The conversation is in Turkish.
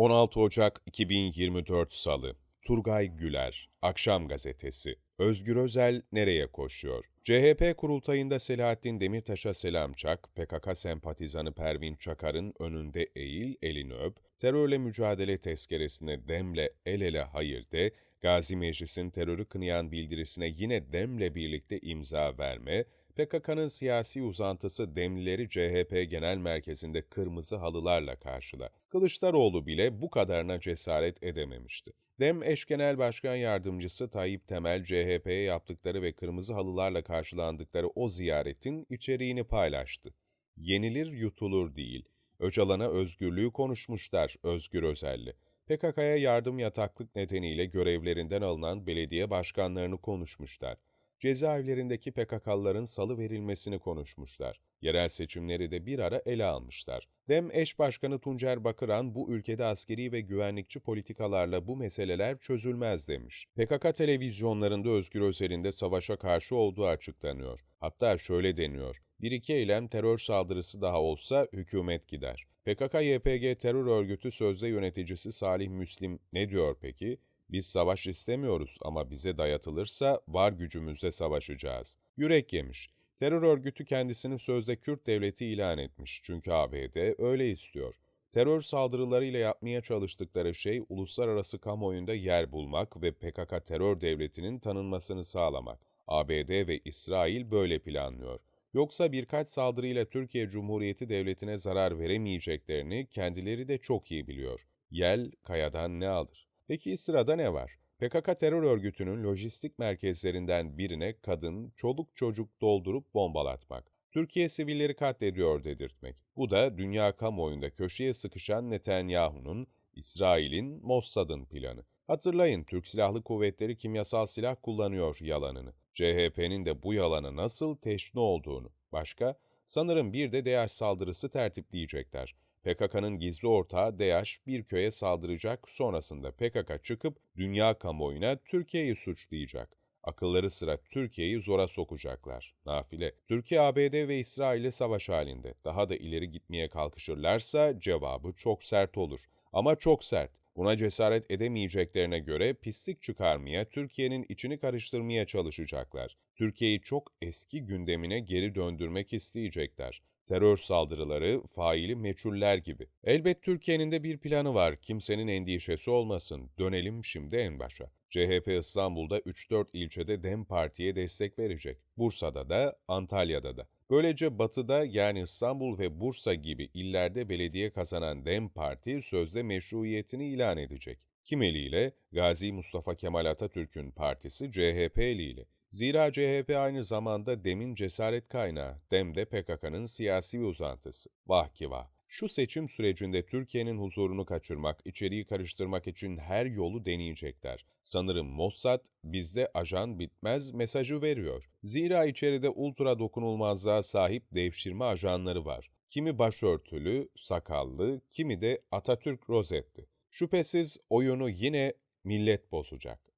16 Ocak 2024 Salı Turgay Güler, Akşam Gazetesi Özgür Özel nereye koşuyor? CHP kurultayında Selahattin Demirtaş'a selam çak, PKK sempatizanı Pervin Çakar'ın önünde eğil, elini öp, terörle mücadele tezkeresine demle el ele hayır de, Gazi Meclis'in terörü kınayan bildirisine yine demle birlikte imza verme, PKK'nın siyasi uzantısı Demlileri CHP Genel Merkezi'nde kırmızı halılarla karşıla. Kılıçdaroğlu bile bu kadarına cesaret edememişti. Dem eş genel başkan yardımcısı Tayyip Temel CHP'ye yaptıkları ve kırmızı halılarla karşılandıkları o ziyaretin içeriğini paylaştı. Yenilir yutulur değil. Öcalan'a özgürlüğü konuşmuşlar Özgür Özel'le. PKK'ya yardım yataklık nedeniyle görevlerinden alınan belediye başkanlarını konuşmuşlar cezaevlerindeki PKK'lıların salı verilmesini konuşmuşlar. Yerel seçimleri de bir ara ele almışlar. Dem eş başkanı Tuncer Bakıran bu ülkede askeri ve güvenlikçi politikalarla bu meseleler çözülmez demiş. PKK televizyonlarında Özgür Özel'in de savaşa karşı olduğu açıklanıyor. Hatta şöyle deniyor. Bir iki eylem terör saldırısı daha olsa hükümet gider. PKK-YPG terör örgütü sözde yöneticisi Salih Müslim ne diyor peki? Biz savaş istemiyoruz ama bize dayatılırsa var gücümüzle savaşacağız. Yürek yemiş. Terör örgütü kendisini sözde Kürt devleti ilan etmiş çünkü ABD öyle istiyor. Terör saldırılarıyla yapmaya çalıştıkları şey uluslararası kamuoyunda yer bulmak ve PKK terör devletinin tanınmasını sağlamak. ABD ve İsrail böyle planlıyor. Yoksa birkaç saldırıyla Türkiye Cumhuriyeti Devleti'ne zarar veremeyeceklerini kendileri de çok iyi biliyor. Yel kayadan ne alır? Peki sırada ne var? PKK terör örgütünün lojistik merkezlerinden birine kadın, çoluk çocuk doldurup bombalatmak. Türkiye sivilleri katlediyor dedirtmek. Bu da dünya kamuoyunda köşeye sıkışan Netanyahu'nun, İsrail'in, Mossad'ın planı. Hatırlayın Türk Silahlı Kuvvetleri kimyasal silah kullanıyor yalanını. CHP'nin de bu yalanı nasıl teşne olduğunu. Başka? Sanırım bir de DH saldırısı tertipleyecekler. PKK'nın gizli ortağı DAEŞ bir köye saldıracak, sonrasında PKK çıkıp dünya kamuoyuna Türkiye'yi suçlayacak. Akılları sıra Türkiye'yi zora sokacaklar. Nafile, Türkiye, ABD ve İsrail'e savaş halinde. Daha da ileri gitmeye kalkışırlarsa cevabı çok sert olur. Ama çok sert. Buna cesaret edemeyeceklerine göre pislik çıkarmaya, Türkiye'nin içini karıştırmaya çalışacaklar. Türkiye'yi çok eski gündemine geri döndürmek isteyecekler terör saldırıları, faili meçhuller gibi. Elbet Türkiye'nin de bir planı var, kimsenin endişesi olmasın. Dönelim şimdi en başa. CHP İstanbul'da 3-4 ilçede DEM Parti'ye destek verecek. Bursa'da da, Antalya'da da. Böylece Batı'da yani İstanbul ve Bursa gibi illerde belediye kazanan DEM Parti sözde meşruiyetini ilan edecek. Kim eliyle? Gazi Mustafa Kemal Atatürk'ün partisi CHP eliyle. Zira CHP aynı zamanda DEM'in cesaret kaynağı, DEM de PKK'nın siyasi uzantısı. Vah ki vah! Şu seçim sürecinde Türkiye'nin huzurunu kaçırmak, içeriği karıştırmak için her yolu deneyecekler. Sanırım Mossad bizde ajan bitmez mesajı veriyor. Zira içeride ultra dokunulmazlığa sahip devşirme ajanları var. Kimi başörtülü, sakallı, kimi de Atatürk rozetli. Şüphesiz oyunu yine millet bozacak.